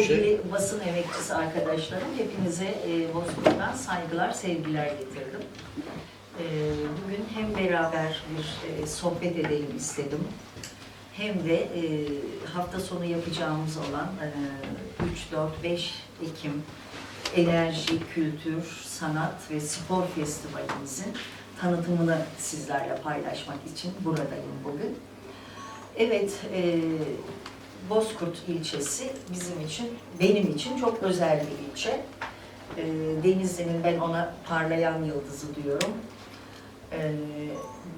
bir şey. Sevgili basın emekçisi arkadaşlarım, hepinize e, Bozkurt'tan saygılar, sevgiler getirdim. E, bugün hem beraber bir e, sohbet edelim istedim, hem de e, hafta sonu yapacağımız olan e, 3-4-5 Ekim Enerji, Kültür, Sanat ve Spor Festivalimizin tanıtımını sizlerle paylaşmak için buradayım bugün. Evet, e, Bozkurt ilçesi bizim için, benim için çok özel bir ilçe. E, Denizli'nin ben ona parlayan yıldızı diyorum. E,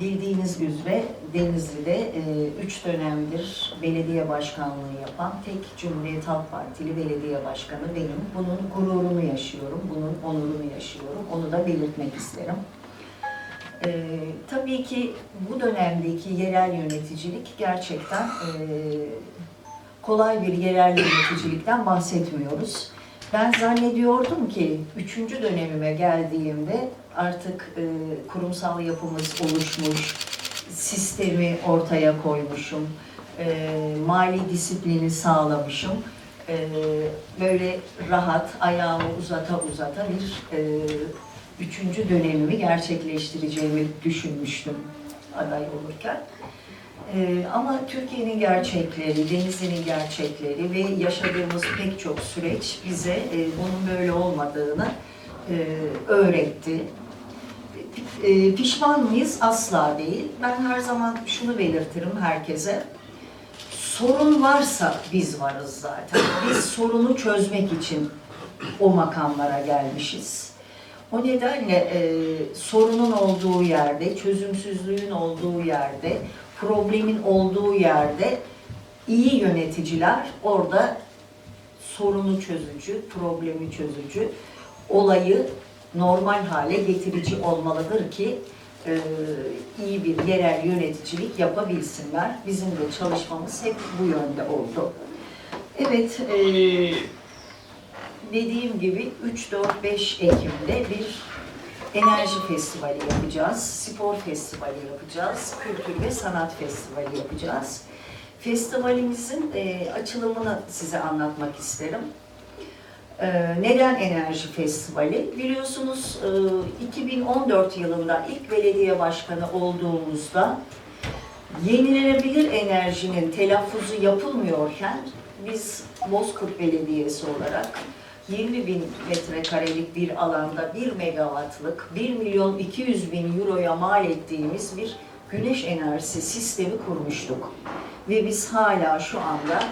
bildiğiniz üzere Denizli'de e, üç dönemdir belediye başkanlığı yapan tek Cumhuriyet Halk Partili belediye başkanı benim. Bunun gururunu yaşıyorum, bunun onurunu yaşıyorum. Onu da belirtmek isterim. Ee, tabii ki bu dönemdeki yerel yöneticilik gerçekten e, kolay bir yerel yöneticilikten bahsetmiyoruz. Ben zannediyordum ki üçüncü dönemime geldiğimde artık e, kurumsal yapımız oluşmuş, sistemi ortaya koymuşum, e, mali disiplini sağlamışım. E, böyle rahat ayağımı uzata uzata bir e, üçüncü dönemimi gerçekleştireceğimi düşünmüştüm aday olurken. Ee, ama Türkiye'nin gerçekleri, Denizli'nin gerçekleri ve yaşadığımız pek çok süreç bize e, bunun böyle olmadığını e, öğretti. E, pişman mıyız? Asla değil. Ben her zaman şunu belirtirim herkese. Sorun varsa biz varız zaten. Biz sorunu çözmek için o makamlara gelmişiz. O nedenle e, sorunun olduğu yerde, çözümsüzlüğün olduğu yerde, problemin olduğu yerde iyi yöneticiler orada sorunu çözücü, problemi çözücü, olayı normal hale getirici olmalıdır ki e, iyi bir yerel yöneticilik yapabilsinler. Bizim de çalışmamız hep bu yönde oldu. Evet, e, dediğim gibi 3-4-5 Ekim'de bir enerji festivali yapacağız, spor festivali yapacağız, kültür ve sanat festivali yapacağız. Festivalimizin e, açılımını size anlatmak isterim. E, neden enerji festivali? Biliyorsunuz e, 2014 yılında ilk belediye başkanı olduğumuzda yenilenebilir enerjinin telaffuzu yapılmıyorken biz Bozkurt Belediyesi olarak 20 bin metrekarelik bir alanda 1 megawattlık 1 milyon 200 bin euroya mal ettiğimiz bir güneş enerjisi sistemi kurmuştuk. Ve biz hala şu anda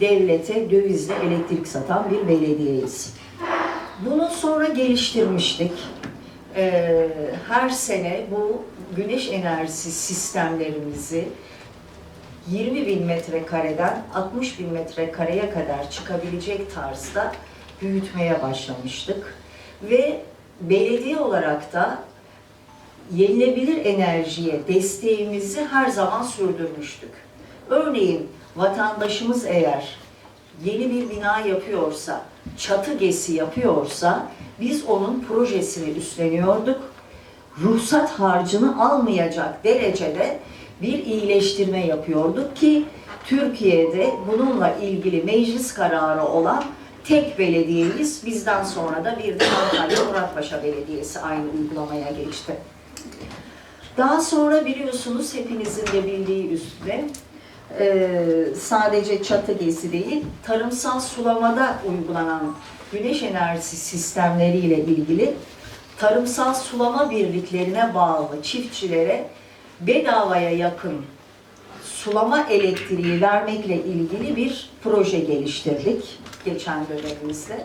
devlete dövizle elektrik satan bir belediyeyiz. Bunu sonra geliştirmiştik. Ee, her sene bu güneş enerjisi sistemlerimizi 20 bin metrekareden 60 bin metrekareye kadar çıkabilecek tarzda büyütmeye başlamıştık. Ve belediye olarak da yenilebilir enerjiye desteğimizi her zaman sürdürmüştük. Örneğin vatandaşımız eğer yeni bir bina yapıyorsa, çatı gesi yapıyorsa biz onun projesini üstleniyorduk. Ruhsat harcını almayacak derecede bir iyileştirme yapıyorduk ki Türkiye'de bununla ilgili meclis kararı olan tek belediyeyiz. Bizden sonra da bir de Antalya Muratpaşa Belediyesi aynı uygulamaya geçti. Daha sonra biliyorsunuz hepinizin de bildiği üzere e, sadece çatı gezi değil, tarımsal sulamada uygulanan güneş enerjisi sistemleriyle ilgili tarımsal sulama birliklerine bağlı çiftçilere bedavaya yakın sulama elektriği vermekle ilgili bir proje geliştirdik geçen dönemimizde.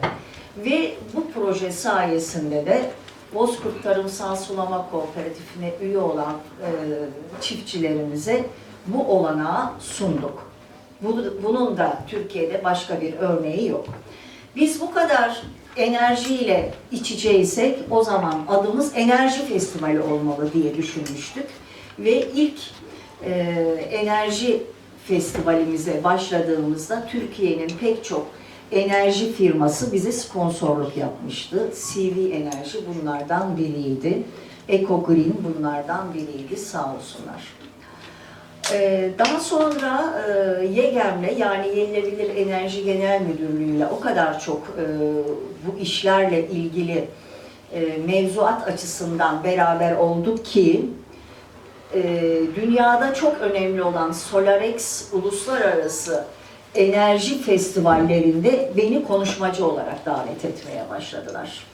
Ve bu proje sayesinde de Bozkurt Tarımsal Sulama Kooperatifine üye olan e, çiftçilerimize bu olanağı sunduk. Bu- Bunun da Türkiye'de başka bir örneği yok. Biz bu kadar enerjiyle iç içeysek o zaman adımız Enerji Festivali olmalı diye düşünmüştük. Ve ilk e, enerji festivalimize başladığımızda Türkiye'nin pek çok enerji firması bize sponsorluk yapmıştı. CV Enerji bunlardan biriydi. Eco Green bunlardan biriydi sağ olsunlar. Ee, daha sonra e, YEGEM'le yani Yenilebilir Enerji Genel Müdürlüğü'yle o kadar çok e, bu işlerle ilgili e, mevzuat açısından beraber olduk ki e, dünyada çok önemli olan Solarex Uluslararası Enerji Festivallerinde beni konuşmacı olarak davet etmeye başladılar.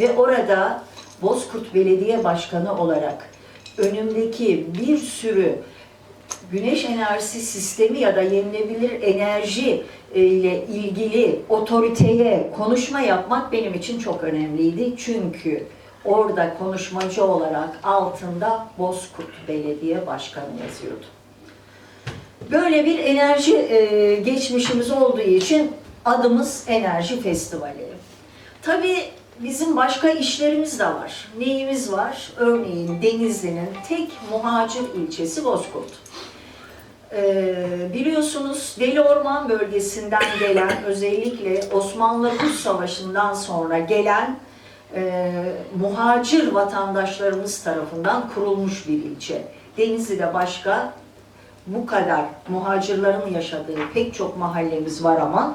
Ve orada Bozkurt Belediye Başkanı olarak önümdeki bir sürü güneş enerjisi sistemi ya da yenilebilir enerji e, ile ilgili otoriteye konuşma yapmak benim için çok önemliydi. Çünkü orada konuşmacı olarak altında Bozkurt Belediye Başkanı yazıyordu. Böyle bir enerji e, geçmişimiz olduğu için adımız Enerji Festivali. Tabii bizim başka işlerimiz de var. Neyimiz var? Örneğin Denizli'nin tek muhacir ilçesi Bozkurt. Ee, biliyorsunuz Deli Orman bölgesinden gelen özellikle Osmanlı-Rus Savaşı'ndan sonra gelen e, muhacir vatandaşlarımız tarafından kurulmuş bir ilçe. Denizli'de başka bu kadar muhacirlerin yaşadığı pek çok mahallemiz var ama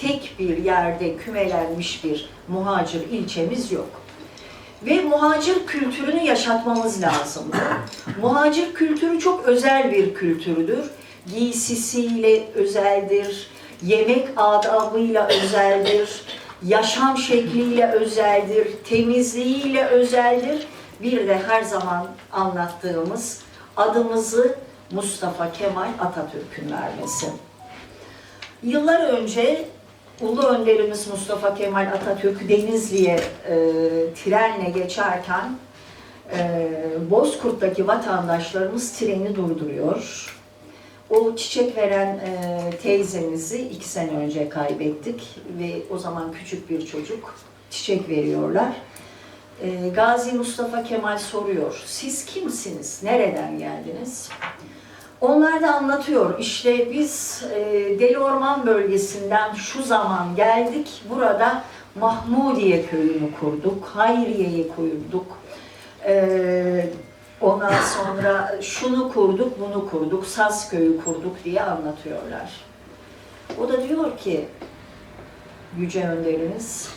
tek bir yerde kümelenmiş bir muhacir ilçemiz yok. Ve muhacir kültürünü yaşatmamız lazım. muhacir kültürü çok özel bir kültürdür. Giysisiyle özeldir, yemek adabıyla özeldir, yaşam şekliyle özeldir, temizliğiyle özeldir. Bir de her zaman anlattığımız adımızı Mustafa Kemal Atatürk'ün vermesi. Yıllar önce Ulu Önderimiz Mustafa Kemal Atatürk Denizli'ye e, trenle geçerken e, Bozkurt'taki vatandaşlarımız treni durduruyor. O çiçek veren e, teyzemizi iki sene önce kaybettik ve o zaman küçük bir çocuk çiçek veriyorlar. E, Gazi Mustafa Kemal soruyor, siz kimsiniz, nereden geldiniz? Onlar da anlatıyor. İşte biz e, Deli Orman bölgesinden şu zaman geldik. Burada Mahmudiye köyünü kurduk. Hayriye'yi kurduk. E, ondan sonra şunu kurduk, bunu kurduk. Saz köyü kurduk diye anlatıyorlar. O da diyor ki Yüce Önderimiz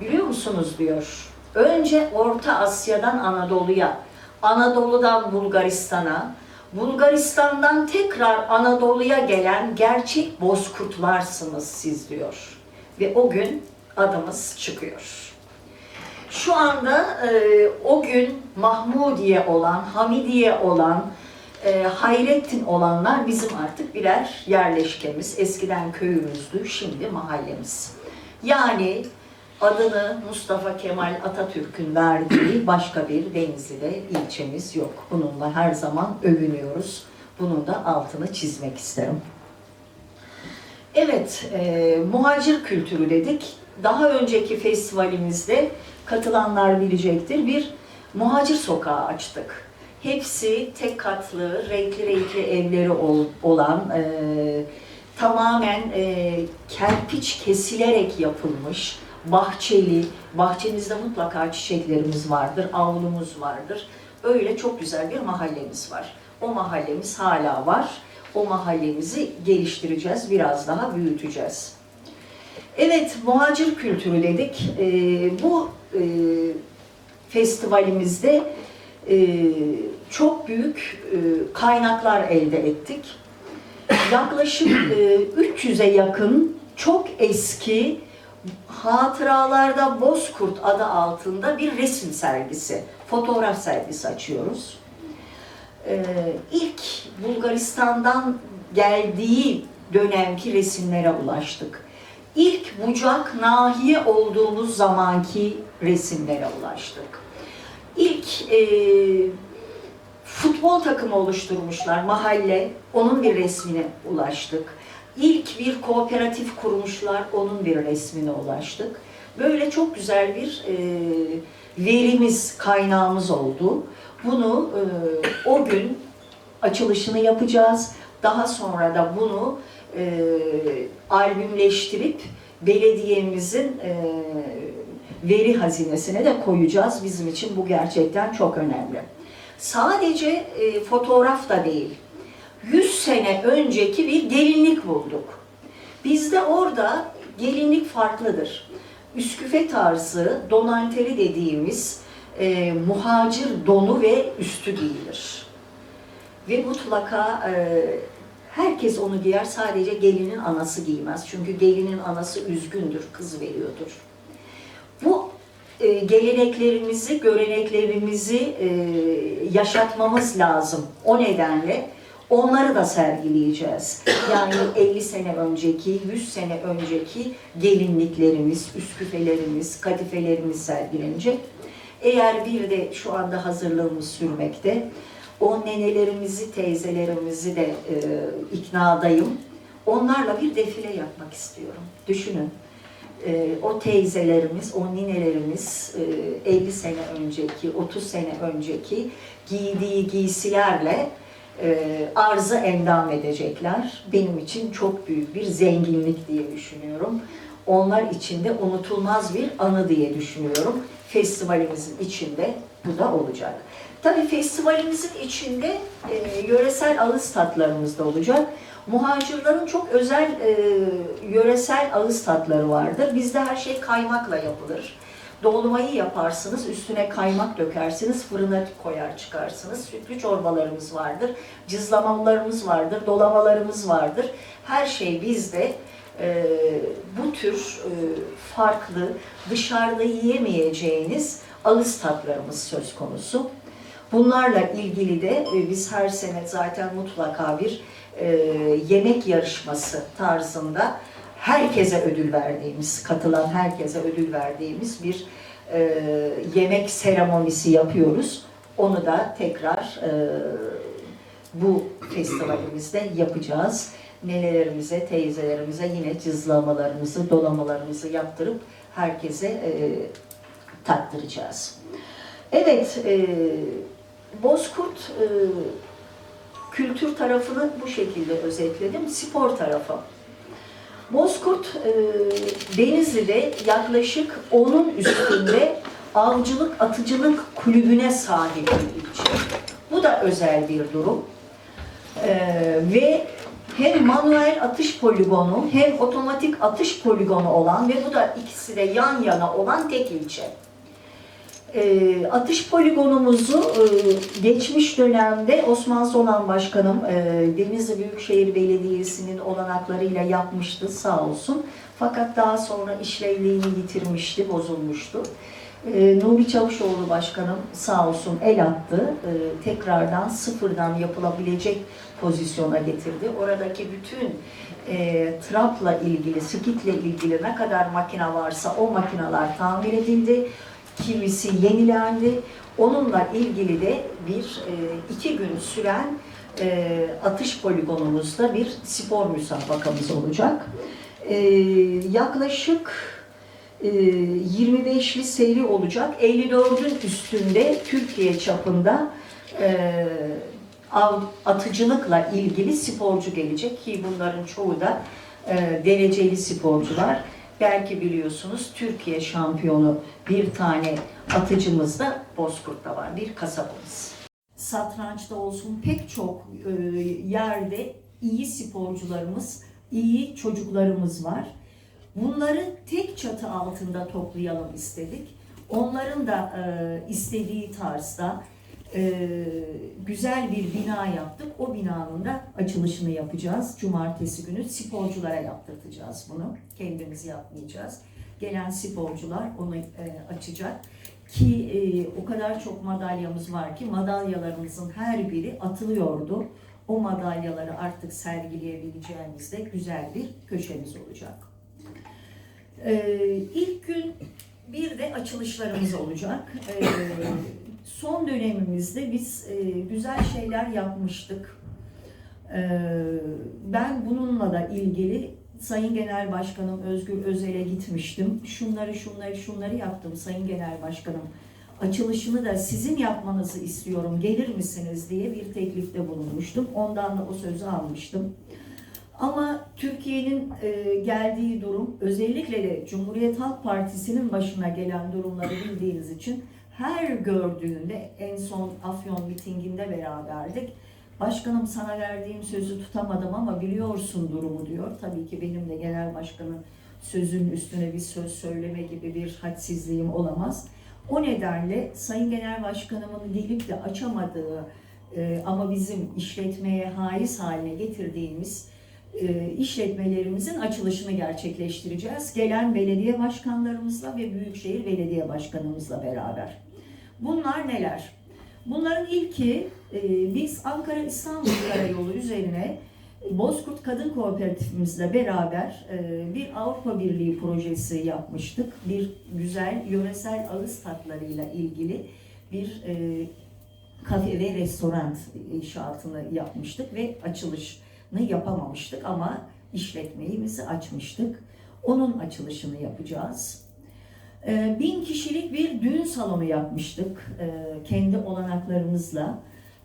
biliyor musunuz diyor. Önce Orta Asya'dan Anadolu'ya, Anadolu'dan Bulgaristan'a, Bulgaristan'dan tekrar Anadolu'ya gelen gerçek bozkurtlarsınız siz diyor. Ve o gün adımız çıkıyor. Şu anda e, o gün Mahmudiye olan, Hamidiye olan, e, Hayrettin olanlar bizim artık birer yerleşkemiz. Eskiden köyümüzdü, şimdi mahallemiz. Yani adını Mustafa Kemal Atatürk'ün verdiği başka bir Denizli'de ilçemiz yok. Bununla her zaman övünüyoruz. Bunun da altını çizmek isterim. Evet, e, muhacir kültürü dedik. Daha önceki festivalimizde katılanlar bilecektir. Bir muhacir sokağı açtık. Hepsi tek katlı, renkli renkli evleri ol, olan, e, tamamen e, kerpiç kesilerek yapılmış, bahçeli, bahçemizde mutlaka çiçeklerimiz vardır, avlumuz vardır. Öyle çok güzel bir mahallemiz var. O mahallemiz hala var. O mahallemizi geliştireceğiz, biraz daha büyüteceğiz. Evet, muhacir kültürü dedik. Ee, bu e, festivalimizde e, çok büyük e, kaynaklar elde ettik. Yaklaşık e, 300'e yakın çok eski Hatıralarda Bozkurt adı altında bir resim sergisi, fotoğraf sergisi açıyoruz. Ee, ilk Bulgaristan'dan geldiği dönemki resimlere ulaştık. İlk bucak nahiye olduğumuz zamanki resimlere ulaştık. İlk e, futbol takımı oluşturmuşlar mahalle, onun bir resmine ulaştık. İlk bir kooperatif kurmuşlar, onun bir resmine ulaştık. Böyle çok güzel bir e, verimiz, kaynağımız oldu. Bunu e, o gün açılışını yapacağız. Daha sonra da bunu e, albümleştirip belediyemizin e, veri hazinesine de koyacağız. Bizim için bu gerçekten çok önemli. Sadece e, fotoğraf da değil. 100 sene önceki bir gelinlik bulduk. Bizde orada gelinlik farklıdır. Üsküfe tarzı donanteli dediğimiz e, muhacir donu ve üstü giyilir. Ve mutlaka e, herkes onu giyer sadece gelinin anası giymez. Çünkü gelinin anası üzgündür, kız veriyordur. Bu e, geleneklerimizi, göreneklerimizi e, yaşatmamız lazım. O nedenle onları da sergileyeceğiz. Yani 50 sene önceki, 100 sene önceki gelinliklerimiz, üsküfelerimiz, kadifelerimiz sergilenecek. Eğer bir de şu anda hazırlığımız sürmekte, o nenelerimizi, teyzelerimizi de e, iknadayım. Onlarla bir defile yapmak istiyorum. Düşünün. E, o teyzelerimiz, o ninelerimiz e, 50 sene önceki, 30 sene önceki giydiği giysilerle e, arzı endam edecekler. Benim için çok büyük bir zenginlik diye düşünüyorum. Onlar için de unutulmaz bir anı diye düşünüyorum. Festivalimizin içinde bu da olacak. Tabii festivalimizin içinde e, yöresel ağız tatlarımız da olacak. Muhacirlerin çok özel e, yöresel ağız tatları vardır. Bizde her şey kaymakla yapılır. Dolmayı yaparsınız, üstüne kaymak dökersiniz, fırına koyar çıkarsınız. Sütlü çorbalarımız vardır, cızlamalarımız vardır, dolamalarımız vardır. Her şey bizde e, tür e, farklı, dışarıda yiyemeyeceğiniz ağız tatlarımız söz konusu. Bunlarla ilgili de e, biz her sene zaten mutlaka bir e, yemek yarışması tarzında herkese ödül verdiğimiz, katılan herkese ödül verdiğimiz bir yemek seremonisi yapıyoruz. Onu da tekrar bu festivalimizde yapacağız. Nenelerimize, teyzelerimize yine cızlamalarımızı, dolamalarımızı yaptırıp herkese e, tattıracağız. Evet, e, Bozkurt e, kültür tarafını bu şekilde özetledim. Spor tarafı. Bozkurt e, Denizli'de yaklaşık onun üstünde avcılık atıcılık kulübüne sahip bir ilçe. Bu da özel bir durum. E, ve hem manuel atış poligonu hem otomatik atış poligonu olan ve bu da ikisi de yan yana olan tek ilçe. E, atış poligonumuzu e, geçmiş dönemde Osman Sonan Başkanım e, Denizli Büyükşehir Belediyesi'nin olanaklarıyla yapmıştı sağ olsun. Fakat daha sonra işlevliğini yitirmişti, bozulmuştu. E, Nuri Çavuşoğlu Başkanım sağ olsun el attı. E, tekrardan sıfırdan yapılabilecek pozisyona getirdi. Oradaki bütün e, trapla ilgili, skitle ilgili ne kadar makine varsa o makineler tamir edildi kimisi yenilendi. Onunla ilgili de bir e, iki gün süren e, atış poligonumuzda bir spor müsabakamız olacak. E, yaklaşık e, 25'li seri olacak. 54'ün üstünde Türkiye çapında e, atıcılıkla ilgili sporcu gelecek ki bunların çoğu da e, dereceli sporcular. Belki biliyorsunuz Türkiye şampiyonu bir tane atıcımız da Bozkurt'ta var, bir kasabımız. Satrançta olsun pek çok e, yerde iyi sporcularımız, iyi çocuklarımız var. Bunları tek çatı altında toplayalım istedik. Onların da e, istediği tarzda e, güzel bir bina yaptık. O binanın da açılışını yapacağız. Cumartesi günü sporculara yaptırtacağız bunu. Kendimiz yapmayacağız. Gelen sporcular onu e, açacak. Ki e, o kadar çok madalyamız var ki madalyalarımızın her biri atılıyordu. O madalyaları artık sergileyebileceğimiz de güzel bir köşemiz olacak. E, ilk gün bir de açılışlarımız olacak. E, son dönemimizde biz e, güzel şeyler yapmıştık. E, ben bununla da ilgili Sayın Genel Başkanım Özgür Özel'e gitmiştim. Şunları şunları şunları yaptım Sayın Genel Başkanım. Açılışını da sizin yapmanızı istiyorum. Gelir misiniz diye bir teklifte bulunmuştum. Ondan da o sözü almıştım. Ama Türkiye'nin e, geldiği durum özellikle de Cumhuriyet Halk Partisi'nin başına gelen durumları bildiğiniz için her gördüğünde en son Afyon mitinginde beraberdik. Başkanım sana verdiğim sözü tutamadım ama biliyorsun durumu diyor. Tabii ki benim de genel başkanın sözünün üstüne bir söz söyleme gibi bir hadsizliğim olamaz. O nedenle Sayın Genel Başkanımın gelip de açamadığı e, ama bizim işletmeye haiz haline getirdiğimiz e, işletmelerimizin açılışını gerçekleştireceğiz. Gelen belediye başkanlarımızla ve Büyükşehir Belediye Başkanımızla beraber. Bunlar neler? Bunların ilki e, biz Ankara İstanbul Karayolu üzerine Bozkurt Kadın Kooperatifimizle beraber e, bir Avrupa Birliği projesi yapmıştık. Bir güzel yöresel ağız tatlarıyla ilgili bir e, kafe ve restoran inşaatını yapmıştık ve açılışını yapamamıştık ama işletmemizi açmıştık. Onun açılışını yapacağız. Ee, Bin kişilik bir düğün salonu yapmıştık e, kendi olanaklarımızla.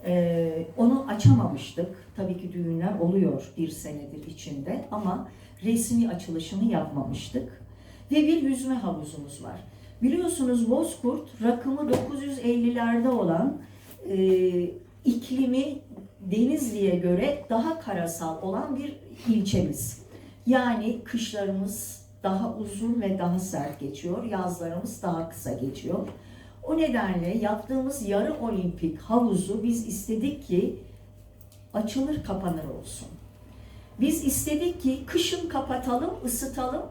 Ee, Onu açamamıştık. Tabii ki düğünler oluyor bir senedir içinde ama resmi açılışını yapmamıştık. Ve bir yüzme havuzumuz var. Biliyorsunuz Bozkurt rakımı 950'lerde olan e, iklimi Denizli'ye göre daha karasal olan bir ilçemiz. Yani kışlarımız daha uzun ve daha sert geçiyor, yazlarımız daha kısa geçiyor. O nedenle yaptığımız yarı olimpik havuzu biz istedik ki açılır kapanır olsun. Biz istedik ki kışın kapatalım, ısıtalım,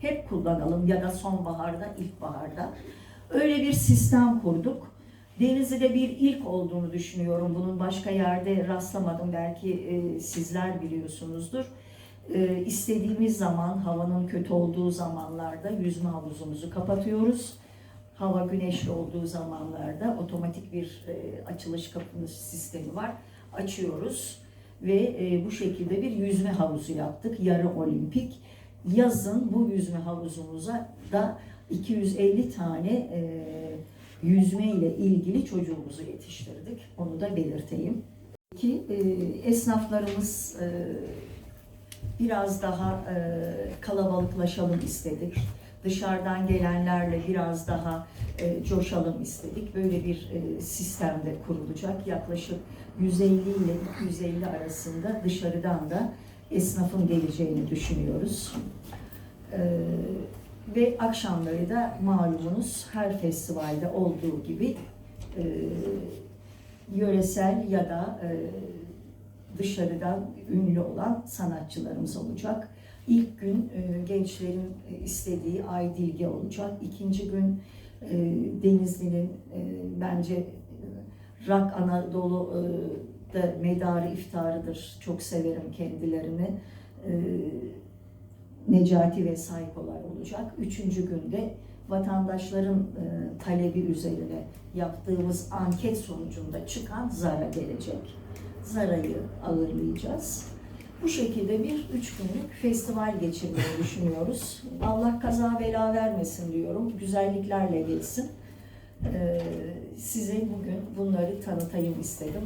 hep kullanalım ya da sonbaharda, ilkbaharda. Öyle bir sistem kurduk. Denizli'de bir ilk olduğunu düşünüyorum. Bunun başka yerde rastlamadım. Belki e, sizler biliyorsunuzdur. E, istediğimiz zaman havanın kötü olduğu zamanlarda yüzme havuzumuzu kapatıyoruz. Hava güneşli olduğu zamanlarda otomatik bir e, açılış kapanış sistemi var. Açıyoruz ve e, bu şekilde bir yüzme havuzu yaptık. Yarı olimpik. Yazın bu yüzme havuzumuza da 250 tane e, yüzme ile ilgili çocuğumuzu yetiştirdik. Onu da belirteyim. Ki e, esnaflarımız e, biraz daha e, kalabalıklaşalım istedik. Dışarıdan gelenlerle biraz daha e, coşalım istedik. Böyle bir e, sistem de kurulacak. Yaklaşık 150 ile 250 arasında dışarıdan da esnafın geleceğini düşünüyoruz. E, ve akşamları da malumunuz her festivalde olduğu gibi e, yöresel ya da e, dışarıdan ünlü olan sanatçılarımız olacak. İlk gün e, gençlerin e, istediği Ay Dilge olacak. İkinci gün e, Denizli'nin e, bence e, Rock Anadolu e, da medarı iftarıdır. Çok severim kendilerini. E, Necati ve Saykolar olacak. Üçüncü günde vatandaşların e, talebi üzerine yaptığımız anket sonucunda çıkan Zara gelecek. Zara'yı ağırlayacağız. Bu şekilde bir üç günlük festival geçirmeyi düşünüyoruz. Allah kaza bela vermesin diyorum. Güzelliklerle geçsin. Ee, size bugün bunları tanıtayım istedim.